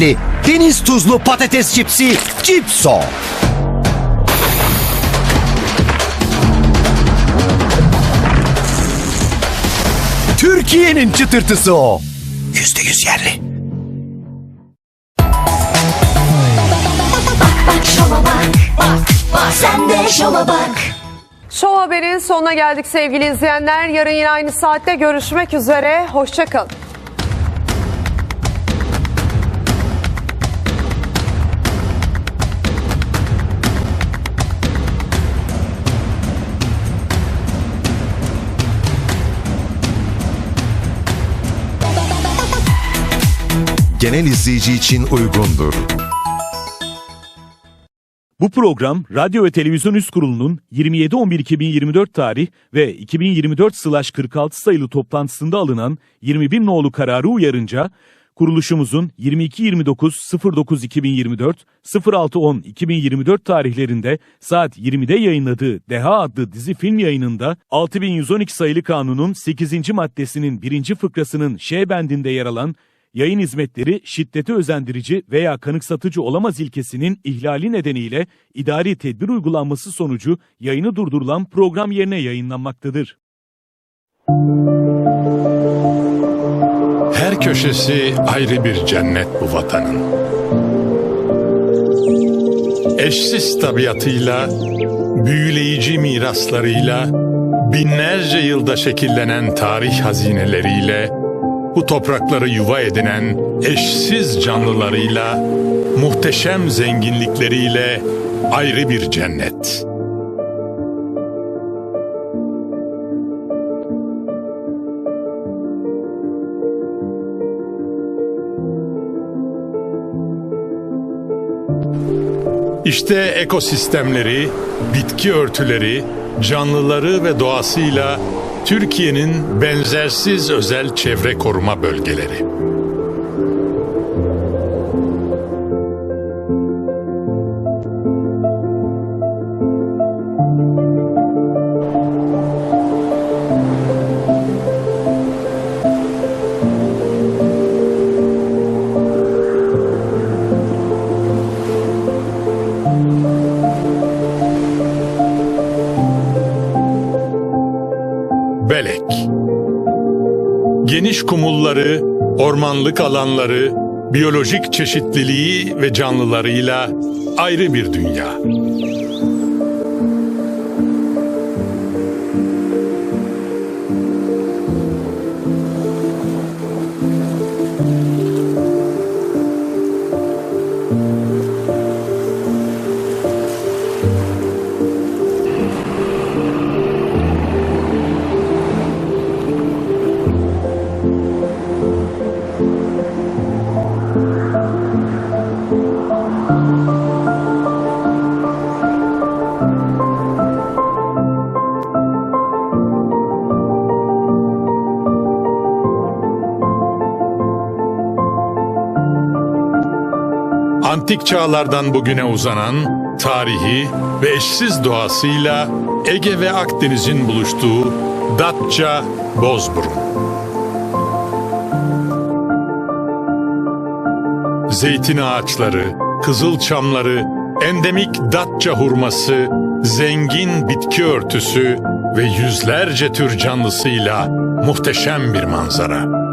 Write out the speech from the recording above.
lezzetli deniz tuzlu patates cipsi Cipso. Türkiye'nin çıtırtısı o. Yüzde yüz yerli. Bak bak, Haber'in sonuna geldik sevgili izleyenler. Yarın yine aynı saatte görüşmek üzere. Hoşçakalın. Genel izleyici için uygundur. Bu program Radyo ve Televizyon Üst Kurulu'nun 27.11.2024 tarih ve 2024-46 sayılı toplantısında alınan 21 nolu kararı uyarınca kuruluşumuzun 22.29.09.2024, 06.10.2024 tarihlerinde saat 20'de yayınladığı Deha adlı dizi film yayınında 6112 sayılı kanunun 8. maddesinin 1. fıkrasının Ş bendinde yer alan yayın hizmetleri şiddete özendirici veya kanıksatıcı olamaz ilkesinin ihlali nedeniyle idari tedbir uygulanması sonucu yayını durdurulan program yerine yayınlanmaktadır. Her köşesi ayrı bir cennet bu vatanın. Eşsiz tabiatıyla, büyüleyici miraslarıyla, binlerce yılda şekillenen tarih hazineleriyle, bu toprakları yuva edinen eşsiz canlılarıyla, muhteşem zenginlikleriyle ayrı bir cennet. İşte ekosistemleri, bitki örtüleri, canlıları ve doğasıyla Türkiye'nin benzersiz özel çevre koruma bölgeleri. Belek. Geniş kumulları, ormanlık alanları, biyolojik çeşitliliği ve canlılarıyla ayrı bir dünya. Antik çağlardan bugüne uzanan tarihi ve eşsiz doğasıyla Ege ve Akdeniz'in buluştuğu Datça Bozburun. Zeytin ağaçları, kızıl çamları, endemik Datça hurması, zengin bitki örtüsü ve yüzlerce tür canlısıyla muhteşem bir manzara.